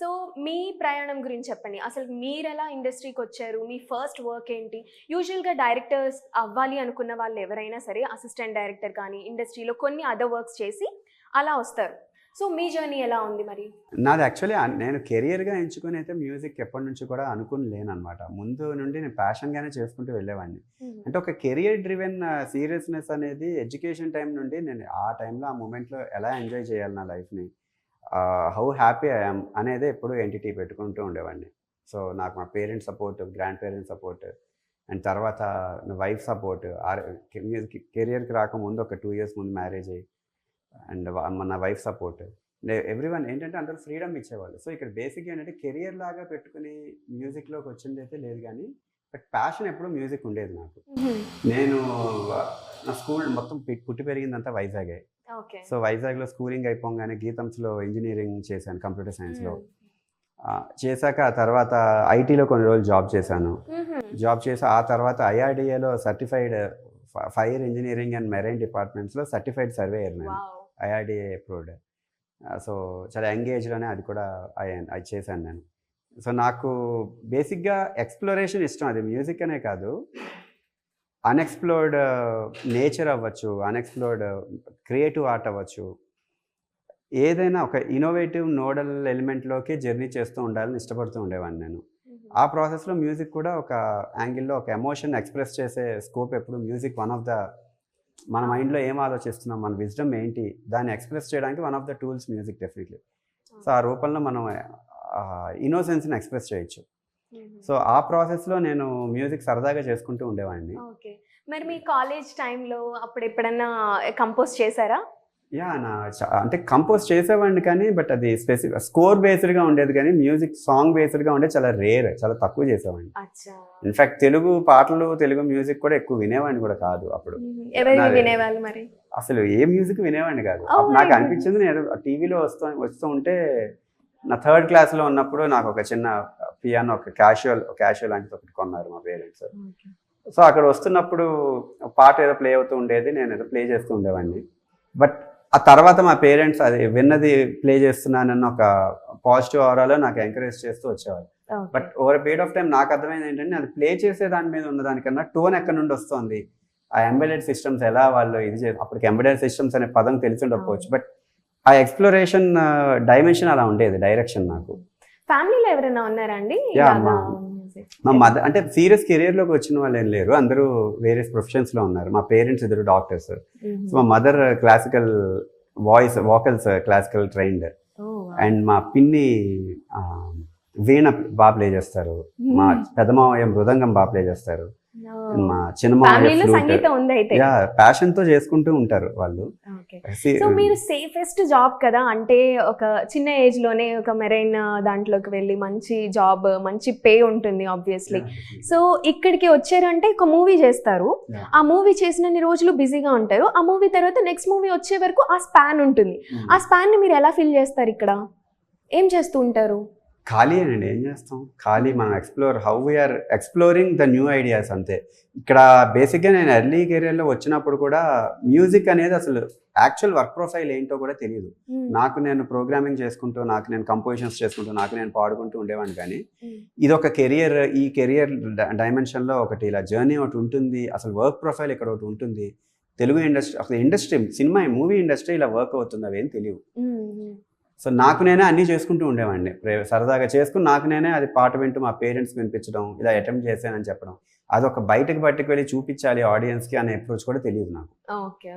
So మీ ప్రయాణం గురించి చెప్పండి. అసలు మీరు ఎలా ఇండస్ట్రీకి వచ్చారు? మీ ఫస్ట్ వర్క్ ఏంటి? యూజువల్గా డైరెక్టర్స్ అవ్వాలి అనుకున్న వాళ్ళు ఎవరైనా సరే అసిస్టెంట్ డైరెక్టర్ కానీ ఇండస్ట్రీలో కొన్ని అదర్ వర్క్స్ చేసి అలా వస్తారు. సో మీ జర్నీ ఎలా ఉంది మరి? నాది యాక్చువల్లీ నేను కెరియర్గా ఎంచుకొని అయితే మ్యూజిక్ ఎప్పటి నుంచి కూడా అనుకుని లేను అనమాట ముందు నుండి నేను ప్యాషన్గానే చేసుకుంటూ వెళ్ళేవాడిని. అంటే ఒక కెరియర్ డ్రివెన్ సీరియస్నెస్ అనేది ఎడ్యుకేషన్ టైం నుండి నేను ఆ టైంలో ఆ మూమెంట్లో ఎలా ఎంజాయ్ చేయాలి నా లైఫ్ని హౌ హ్యాపీ ఐఎమ్ అనేది ఎప్పుడు ఎంటిటీ పెట్టుకుంటూ ఉండేవాడిని. సో నాకు మా parents support grand parents support and తర్వాత వైఫ్ సపోర్ట్. కెరియర్కి రాకముందు ఒక టూ ఇయర్స్ ముందు మ్యారేజ్ అయ్యి అండ్ మన వైఫ్ సపోర్ట్. ఎవ్రీ వన్ ఏంటంటే అందరూ ఫ్రీడమ్ ఇచ్చేవాళ్ళు. సో ఇక్కడ బేసిక్గా ఏంటంటే కెరియర్ లాగా పెట్టుకుని మ్యూజిక్లోకి వచ్చింది అయితే లేదు కానీ బట్ ప్యాషన్ ఎప్పుడు మ్యూజిక్ ఉండేది నాకు. నేను నా స్కూల్ మొత్తం పుట్టి పెరిగిందంతా వైజాగే. సో వైజాగ్లో స్కూలింగ్ అయిపోగానే గీతంస్లో ఇంజనీరింగ్ చేశాను కంప్యూటర్ సైన్స్లో. చేశాక ఆ తర్వాత ఐటీలో కొన్ని రోజులు జాబ్ చేశాను. జాబ్ చేసి ఆ తర్వాత ఐఆర్డిఏలో certified fire engineering and marine డిపార్ట్మెంట్స్లో certified surveyor నేను. IRDA approved. సో చాలా ఎంగేజ్లోనే అది కూడా అది చేశాను నేను. సో నాకు బేసిక్గా ఎక్స్ప్లోరేషన్ ఇష్టం అది మ్యూజిక్ అనే కాదు. అన్ఎక్స్ప్లోర్డ్ నేచర్ అవ్వచ్చు అన్ఎక్స్ప్లోర్డ్ క్రియేటివ్ ఆర్ట్ అవ్వచ్చు. ఏదైనా ఒక ఇన్నోవేటివ్ నోడల్ ఎలిమెంట్లోకి జర్నీ చేస్తూ ఉండాలని ఇష్టపడుతూ ఉండేవాడిని నేను. ఆ ప్రాసెస్లో మ్యూజిక్ కూడా ఒక యాంగిల్లో ఒక ఎమోషన్ ఎక్స్ప్రెస్ చేసే స్కోప్ ఎప్పుడు మ్యూజిక్ వన్ ఆఫ్ ద మన మైండ్లో ఏం ఆలోచిస్తున్నాం మన విజ్డమ్ ఏంటి దాన్ని ఎక్స్ప్రెస్ చేయడానికి one of the tools music definitely so ఆ రూపంలో మనం ఇన్నోసెన్స్ని ఎక్స్ప్రెస్ చేయొచ్చు. సో ఆ ప్రాసెస్లో నేను మ్యూజిక్ సరదాగా చేసుకుంటూ ఉండేవాడిని. ఓకే. మరి మీ కాలేజ్ టైంలో అప్పుడు ఎప్పుడన్నా కంపోజ్ చేశారా? యా నా అంటే కంపోజ్ చేసేవాడిని కానీ బట్ అది స్పెసిఫిక్ స్కోర్ బేస్డ్గా ఉండేది కానీ మ్యూజిక్ సాంగ్ బేస్డ్గా ఉండే చాలా రేర్ చాలా తక్కువ చేసేవాడిని. ఇన్ఫాక్ట్ తెలుగు పాటలు తెలుగు మ్యూజిక్ కూడా ఎక్కువ వినేవాడిని కూడా కాదు అప్పుడు. వినేవాళ్ళు మరి? అసలు ఏ మ్యూజిక్ వినేవాడిని కాదు. నాకు. అనిపించింది నేను టీవీలో వస్తూ వస్తూ ఉంటే నా థర్డ్ క్లాస్లో ఉన్నప్పుడు నాకు ఒక చిన్న పియానో ఒక క్యాషువల్ క్యాషువల్ లాంటిది ఒకటి కొన్నారు మా పేరెంట్స్ సో అక్కడ వస్తున్నప్పుడు పాట ఏదో ప్లే అవుతూ ఉండేది నేను ఏదో ప్లే చేస్తూ ఉండేవాడిని. బట్ ఆ తర్వాత మా పేరెంట్స్ అది విన్నది ప్లే చేస్తున్నానన్న ఒక పాజిటివ్ ఆరాలో నాకు ఎంకరేజ్ చేస్తూ వచ్చేవాళ్ళు. But over period of time నాకు అర్థమైంది ఏంటంటే అది ప్లే చేసే దాని మీద ఉన్న దానికన్నా టోన్ ఎక్కడి నుండి వస్తుంది? ఆ ఎంబెడెడ్ సిస్టమ్స్ ఎలా వాళ్ళు ఇది చే అప్పటికి ఎంబెడెడ్ సిస్టమ్స్ అనే పదం తెలిసి ఉండకపోవచ్చు. బట్ ఆ ఎక్స్ప్లోరేషన్ డైమెన్షన్ అలా ఉండేది డైరెక్షన్ నాకు ఫ్యామిలీలో ఎవరైనా ఉన్నారా అండి మా- మదర్ అంటే సీరియస్ కెరియర్లోకి వచ్చిన వాళ్ళు ఏం లేరు అందరూ వేరియస్ ప్రొఫెషన్స్లో ఉన్నారు మా పేరెంట్స్ ఇద్దరు డాక్టర్స్. సో మా mother classical voice vocals classical trained. And మా పిన్ని వీణ బాగా ప్లే చేస్తారు మా. పెదమావయ్య మృదంగం బాగా ప్లే చేస్తారు. మా యా ప్యాషన్తో చేసుకుంటూ ఉంటారు వాళ్ళు. సో మీరు సేఫెస్ట్ జాబ్ కదా? అంటే ఒక చిన్న ఏజ్లోనే ఒక మెరైన్ దాంట్లోకి వెళ్ళి మంచి జాబ్ మంచి పే ఉంటుంది ఆబ్వియస్లీ సో ఇక్కడికి వచ్చారంటే ఒక మూవీ చేస్తారు. ఆ మూవీ చేసినన్ని రోజులు బిజీగా ఉంటారు. ఆ మూవీ తర్వాత నెక్స్ట్ మూవీ వచ్చే వరకు ఆ స్పాన్ ఉంటుంది. Hmm. ఆ స్పాన్ని మీరు ఎలా ఫిల్ చేస్తారు ఇక్కడ? ఏం చేస్తూ ఉంటారు? ఖాళీ అండి ఏం చేస్తాం ఖాళీ మనం explore how we are exploring the new ideas అంతే ఇక్కడ బేసిక్గా నేను ఎర్లీ కెరియర్లో వచ్చినప్పుడు కూడా మ్యూజిక్ అనేది అసలు యాక్చువల్ వర్క్ ప్రొఫైల్ ఏంటో కూడా తెలియదు Hmm. నాకు నేను ప్రోగ్రామింగ్ చేసుకుంటూ నాకు నేను కంపోజిషన్స్ చేసుకుంటూ నాకు నేను పాడుకుంటూ ఉండేవాడిని కానీ. ఇది ఒక కెరియర్ ఈ కెరియర్ డైమెన్షన్లో ఒకటి ఇలా జర్నీ ఒకటి ఉంటుంది అసలు వర్క్ ప్రొఫైల్ ఇక్కడ ఒకటి ఉంటుంది తెలుగు ఇండస్ట్రీ అసలు ఇండస్ట్రీ సినిమా మూవీ ఇండస్ట్రీ ఇలా వర్క్ అవుతుంది అవేం తెలియవు Hmm. సో నాకు నేనే అన్నీ చేసుకుంటూ ఉండేవాడిని. సరదాగా చేసుకుని నాకు నేనే అది పాట వింటూ మా పేరెంట్స్కి వినిపించడం ఇలా అటెంప్ట్ చేశానని చెప్పడం. అది ఒక బయటకు బయటకు వెళ్ళి చూపించాలి ఆడియన్స్కి అనే అప్రోచ్ కూడా తెలియదు నాకు. ఓకే.